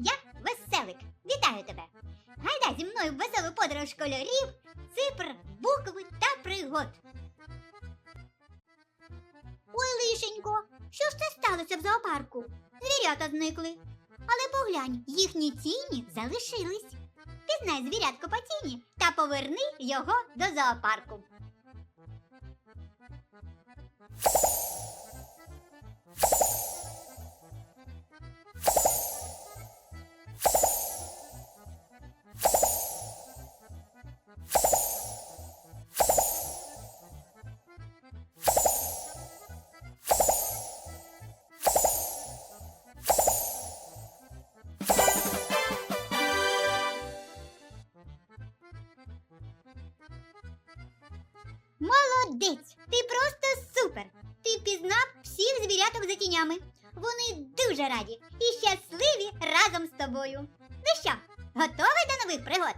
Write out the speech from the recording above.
Я веселик. Вітаю тебе. Гайда зі мною в веселу подорож кольорів, цифр, букв та пригод. Ой, лишенько, що ж це сталося в зоопарку? Звірята зникли. Але поглянь, їхні тіні залишились. Пізнай звірятко по тіні та поверни його до зоопарку. Молодець! Ти просто супер! Ти пізнав всіх звіряток за тінями. Вони дуже раді і щасливі разом з тобою. Ну що, готовий до нових пригод?